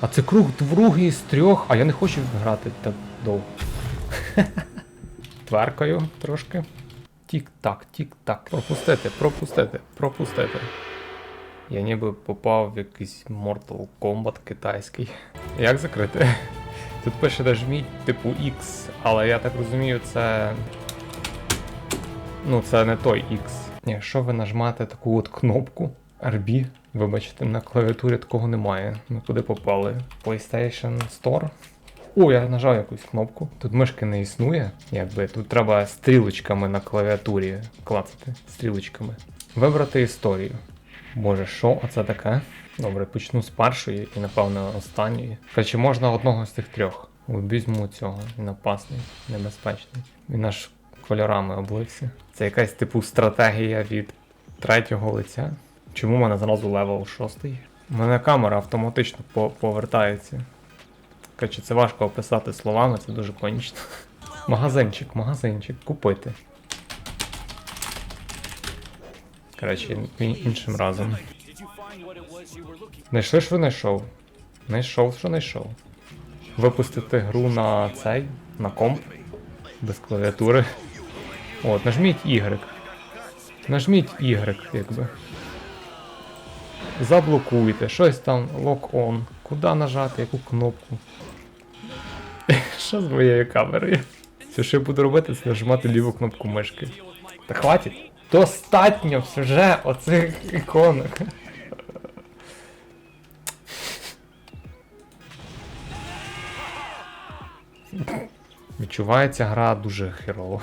А це круг другий з трьох, а я не хочу грати так довго. Тверкаю трошки. Тік-так, тік-так. Пропустити, пропустити, пропустити. Я ніби попав в якийсь Mortal Kombat китайський. Як закрити? Тут пише нажміть типу X, але я так розумію, це. Ну, це не той X. Якщо ви нажмете таку от кнопку RB, вибачте, на клавіатурі такого немає. Ми куди попали? PlayStation Store. О, я нажав якусь кнопку. Тут мишки не існує. Якби тут треба стрілочками на клавіатурі клацати. Стрілочками. Вибрати історію. Боже, що оце таке? Добре, почну з першої і, напевно, останньої. Короче, можна одного з тих трьох. Візьму цього, він опасний, небезпечний. Він аж кольорами облився. Це якась типу стратегія від третього лиця. Чому в мене зразу левел шостий? У мене камера автоматично по- повертається. Короче, це важко описати словами, це дуже конічно. Магазинчик, магазинчик, купити. Коротше, іншим разом. Знайшли, що знайшов? Знайшов, що знайшов. Випустити гру на цей, на комп. Без клавіатури. От, нажміть Y. Нажміть Y, якби. Заблокуйте, щось там, lock on. Куди нажати, яку кнопку? Що з моєю камерою? Все, що я буду робити, це нажимати ліву кнопку мишки. Та хватить. Достатньо вже оцих іконок. Відчувається гра дуже херово.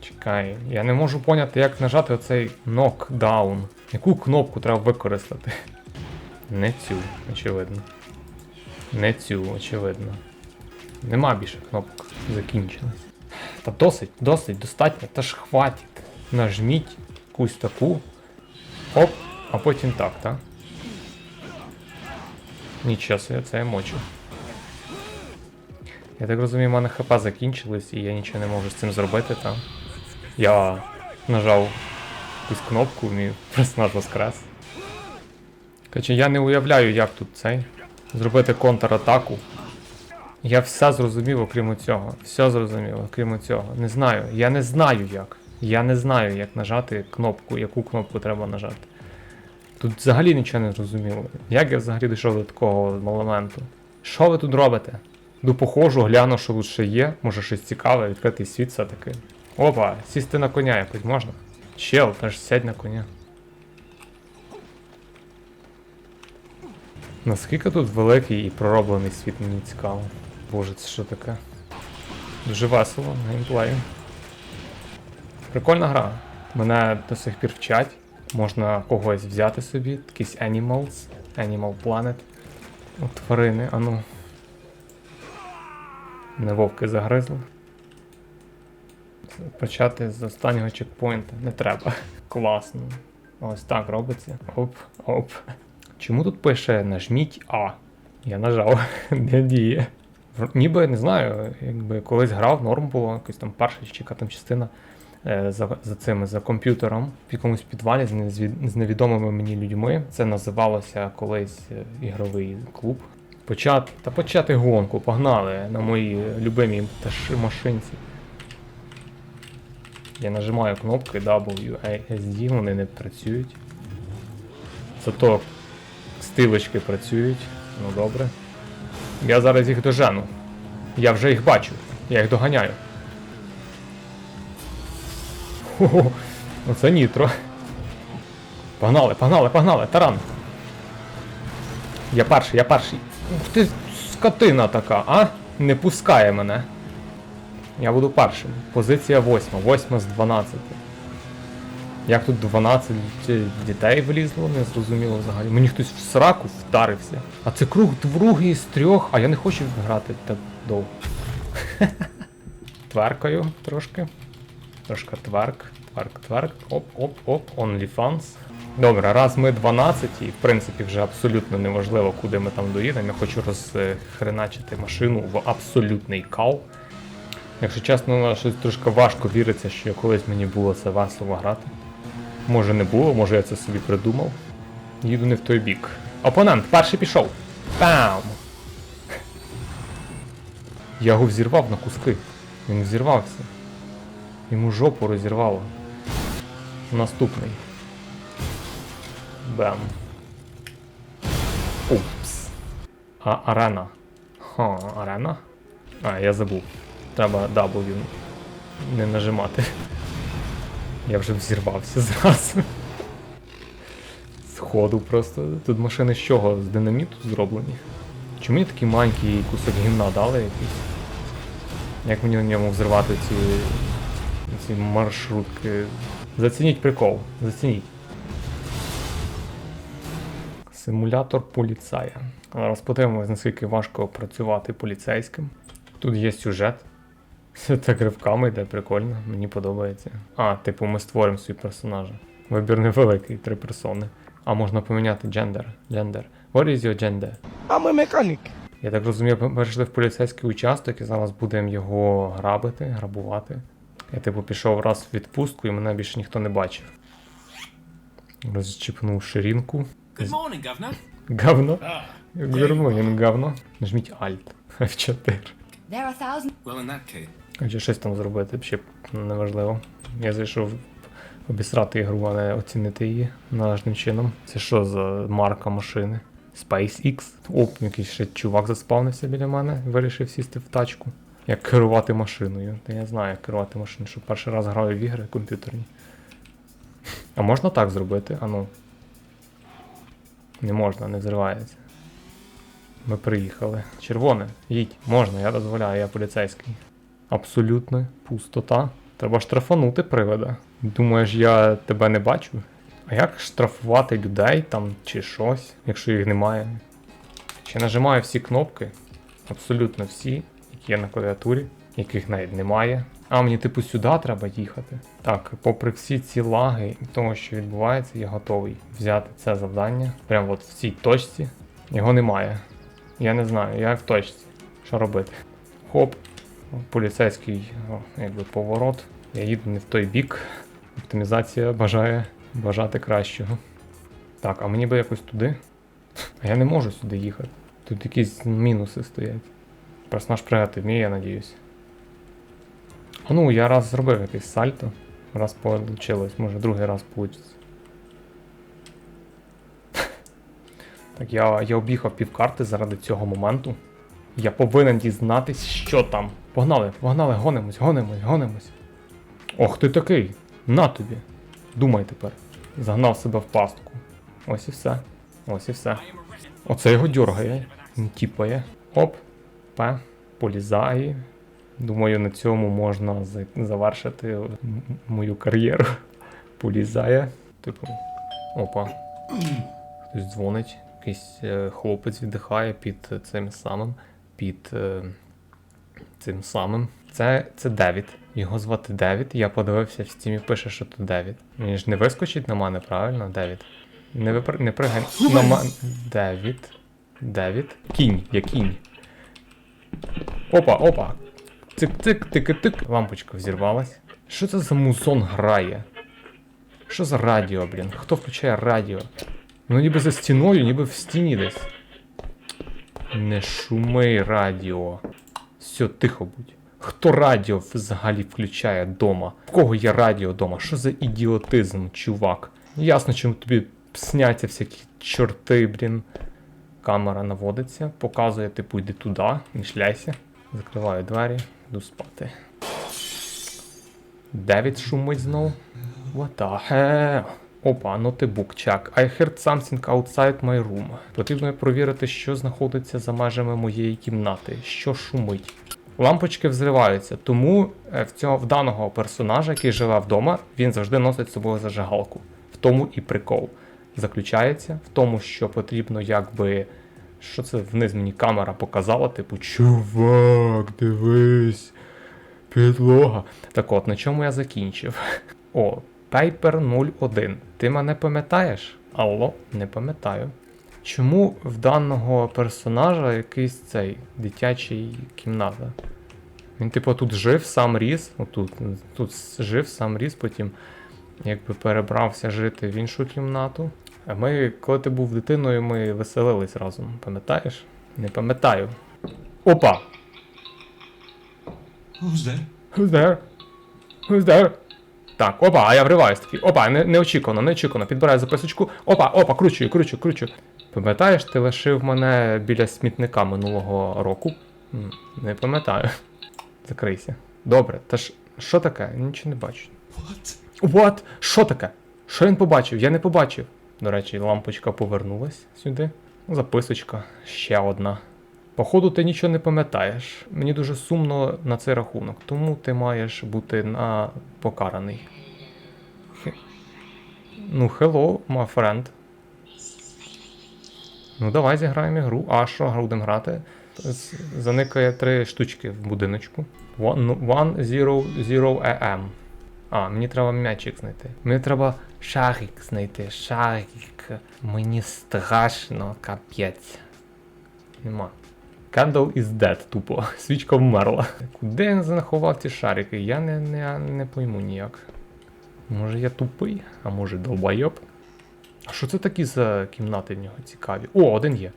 Чекай, я не можу поняти, як нажати оцей нокдаун. Яку кнопку треба використати? Не цю, очевидно. Не цю, очевидно. Нема більше кнопок. Закінчилось. Та досить, досить, достатньо, та ж хватить. Нажміть якусь таку. Оп, а потім так, так? Нічого собі, це я мочу. Я так розумію, в мене хп закінчились і я нічого не можу з цим зробити, так? Я нажав якусь кнопку, мій персонаж воскрес. Короче, я не уявляю, як тут цей. Зробити контратаку. Я все зрозумів, окрім цього. Все зрозумів, окрім цього. Не знаю. Я не знаю як. Я не знаю, як нажати кнопку, яку кнопку треба нажати. Тут взагалі нічого не зрозуміло. Як я взагалі дійшов до такого моменту? Що ви тут робите? Ду походжу, гляну, що тут ще є. Може щось цікаве, відкритий світ все-таки. Опа, сісти на коня якось можна? Чел, теж сядь на коня. Наскільки тут великий і пророблений світ, мені цікаво. Боже, це що таке? Дуже весело, геймплею. Прикольна гра. Мене до сих пір вчать. Можна когось взяти собі, якийсь Animals, Animal Planet. О, тварини, ану. Не вовки загризли. Почати з останнього чекпоінта не треба. Класно. Ось так робиться. Оп, оп. Чому тут пише нажміть А? Я нажав, не діє. Ніби не знаю, якби колись грав, норм було, якась там перша чи яка там частина е, за, за цими, за комп'ютером в якомусь підвалі з, незвід- з невідомими мені людьми. Це називалося колись е, ігровий клуб. Почати, та почати гонку, погнали на моїй любимій машинці. Я нажимаю кнопки WASD, вони не працюють. Зато стилочки працюють. Ну добре. Я зараз їх дожену. Я вже їх бачу. Я їх доганяю. Оце нітро. Погнали, погнали, погнали, таран. Я перший, я перший. Ух ти, скотина така, а? Не пускає мене. Я буду першим. Позиція восьма, восьма з 12. Як тут 12 дітей влізло, не зрозуміло взагалі. Мені хтось в сраку вдарився. А це круг другий з трьох, а я не хочу грати так довго. Тверкаю трошки. Трошки тверк, тверк, тверк. Оп, оп, оп, OnlyFans. Добре, раз ми 12, і в принципі вже абсолютно неважливо, куди ми там доїдемо. Я хочу розхреначити машину в абсолютний кал. Якщо чесно, щось трошки важко віриться, що колись мені було це весело грати. Може не було, може я це собі придумав. Їду не в той бік. Опонент, перший пішов. Пам! Я його взірвав на куски. Він взірвався. Йому жопу розірвало. Наступний. Бем. Упс. А арена. Ха, арена? А, я забув. Треба W не нажимати. Я вже взірвався зразу. Сходу просто. Тут машини з чого? З динаміту зроблені. Чому мені такий маленький кусок гімна дали якийсь? Як мені на ньому взривати ці, ці маршрутки? Зацініть прикол, зацініть. Симулятор поліцая. Зараз подивимось, наскільки важко працювати поліцейським. Тут є сюжет. Це так ривками йде, прикольно, мені подобається. А, типу, ми створимо свій персонажа. Вибір невеликий, три персони. А можна поміняти джендер. Джендер. What is your gender? I'm a mechanic. Я так розумію, ми перейшли в поліцейський участок і зараз будемо його грабити, грабувати. Я типу пішов раз в відпустку і мене більше ніхто не бачив. Розчіпнув ширинку. Good morning, Governor. Говно. Гормонін говно. Нажміть Alt F4. There are thousands. Well, in that case, Хоче щось там зробити, ще неважливо. Я зайшов обісрати ігру, а не оцінити її належним чином. Це що за марка машини? SpaceX. Оп, якийсь ще чувак заспавнився біля мене, вирішив сісти в тачку. Як керувати машиною. Та я знаю, як керувати машиною, що перший раз граю в ігри комп'ютерні. А можна так зробити? А ну. Не можна, не взривається. Ми приїхали. Червоне, їдь, можна, я дозволяю, я поліцейський. Абсолютно пустота. Треба штрафанути привода. Думаєш, я тебе не бачу? А як штрафувати людей там чи щось, якщо їх немає? Чи нажимаю всі кнопки? Абсолютно всі, які є на клавіатурі, яких навіть немає. А, мені типу сюди треба їхати. Так, попри всі ці лаги і того, що відбувається, я готовий взяти це завдання. Прямо от в цій точці. Його немає. Я не знаю, я в точці. Що робити? Хоп, поліцейський якби поворот. Я їду не в той бік. Оптимізація бажає бажати кращого. Так, а мені би якось туди. А я не можу сюди їхати. Тут якісь мінуси стоять. Персонаж пригати вміє, я надіюсь. А ну, я раз зробив якийсь сальто. Раз получилось, може другий раз вийде. Так, я, я об'їхав півкарти заради цього моменту. Я повинен дізнатись, що там. Погнали, погнали, гонимось, гонимось, гонимось. Ох ти такий! На тобі. Думай тепер. Загнав себе в пастку. Ось і все. Ось і все. Оце його дьоргає. Тіпає. Оп. Пе. Полізає. Думаю, на цьому можна завершити мою кар'єру. Полізає. Типу. Опа. Хтось дзвонить. Якийсь е, хлопець віддихає під е, цим самим. Під е, цим самим. Це, це Девід. Його звати Девід. Я подивився в стімі, пише, що то Девід. Він ж не вискочить на мене, правильно, Девід? Не, випр... не пригай на мене. Девід. Девід. Кінь, я кінь. Опа, опа. Цик-цик, тик-тик. Лампочка взірвалась. Що це за музон грає? Що за радіо, блін? Хто включає радіо? Ну ніби за стіною, ніби в стіні десь. Не шуми радіо. Все, тихо будь. Хто радіо взагалі включає дома? В кого є радіо дома? Що за ідіотизм, чувак? Ясно, чому тобі сняться всякі чорти, блін. Камера наводиться, показує, типу, йди туди, не шляйся. Закриваю двері, йду спати. Девід шумить знов. What the hell? Опа, ноутбук, чак. I heard something outside my room. Потрібно провірити, що знаходиться за межами моєї кімнати, що шумить. Лампочки взриваються, тому е, в цього в даного персонажа, який живе вдома, він завжди носить з собою зажигалку. В тому і прикол. Заключається в тому, що потрібно якби. Що це вниз мені камера показала, типу, чувак, дивись, підлога. Так от, на чому я закінчив? О, Paper 01. Ти мене пам'ятаєш? Алло, не пам'ятаю. Чому в даного персонажа якийсь цей дитячий кімната? Він, типу, тут жив, сам ріс, отут, тут жив, сам ріс, потім якби перебрався жити в іншу кімнату. А ми, коли ти був дитиною, ми веселились разом, пам'ятаєш? Не пам'ятаю. Опа! Who's there? Who's there? Who's there? Так, опа, а я вриваюсь такий. Опа, не, неочікувано, неочікувано. Підбираю записочку. Опа, опа, кручу, кручу, кручу. Пам'ятаєш, ти лишив мене біля смітника минулого року? Не пам'ятаю. Закрийся. Добре, та ж що таке? Нічого не бачу. What? What? Що таке? Що він побачив? Я не побачив. До речі, лампочка повернулась сюди. Записочка, ще одна. Походу, ти нічого не пам'ятаєш. Мені дуже сумно на цей рахунок, тому ти маєш бути на покараний. Ну, hello, my friend. Ну, давай зіграємо ігру. А що будемо грати? Заникає три штучки в будиночку. One, one zero, zero AM. А, мені треба м'ячик знайти. Мені треба шарик знайти. Шарик. Мені страшно, капець. Нема. Candle is dead, тупо. Свічка вмерла. Куди він заховав ці шарики? Я не, не, не пойму ніяк. Може я тупий, а може долбайоб. А що це такі за кімнати в нього цікаві? О, один є.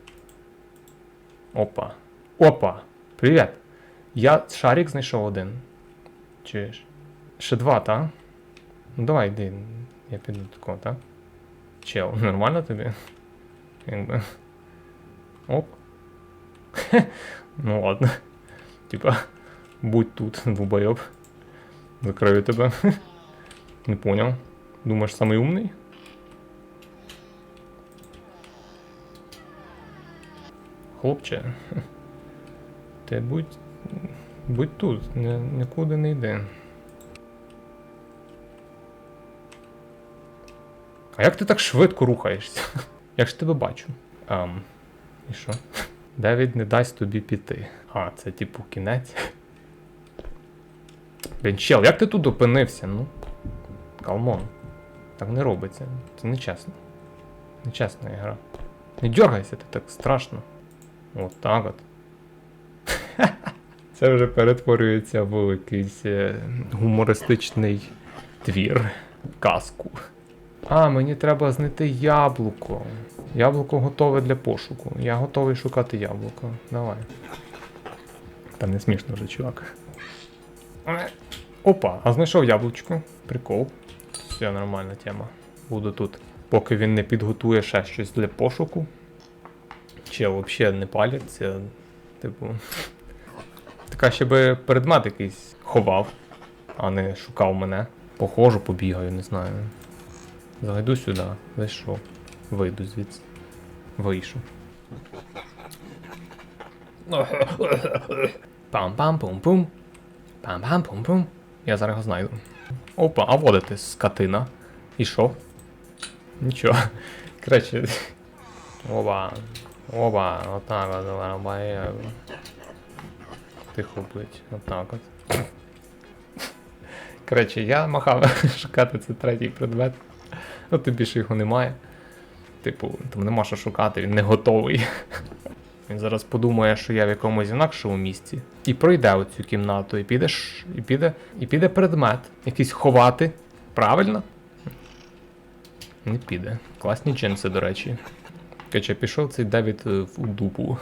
Опа. Опа. Привіт. Я шарик знайшов один. Чуєш? Ще два, та? Ну давай, йди. Я піду тако, так? Чел, нормально тобі? Оп. ну ладно. Типа, будь тут, двубойоб. Закрою тебе. Не понял. Думаєш, самий умний? Хлопче. Ти будь. Будь тут, ні, нікуди не йди. А як ти так швидко рухаєшся? Я ж тебе бачу. Ам, і що? Девід не дасть тобі піти. А, це типу кінець. Блін, чел, як ти тут опинився? Ну. Калмон. Так не робиться. Це нечесно. Нечесна гра. Не дергайся, ти так страшно. От так от. Це вже перетворюється в якийсь е, гумористичний твір, казку. А, мені треба знайти яблуко. Яблуко готове для пошуку. Я готовий шукати яблуко. Давай. Та не смішно вже, чувак. Опа, а знайшов яблучко. Прикол. Все, нормальна тема. Буду тут. Поки він не підготує ще щось для пошуку. Чи взагалі не паляться. Типу. Така ще би предмет якийсь ховав, а не шукав мене. Похожу, побігаю, не знаю. Зайду сюди, зайшов. Вийду звідси. Вийшов. Пам-пам-пум-пум. Пам-пам-пум-пум. Я зараз його знайду. Опа, а водити скотина. І що? Нічого. Коротше. Оба. Оба. Отак от вирубає. Тихо будь. Отак от. Коротше, я махав шукати цей третій предмет. Ну, тим більше його немає. Типу, там нема що шукати, він не готовий. Він зараз подумає, що я в якомусь інакшому місці. І пройде оцю кімнату, і піде, і піде, і піде предмет. Якийсь ховати. Правильно? Не піде. Класні джинси, до речі. Хоча пішов цей Девід е, в дупу.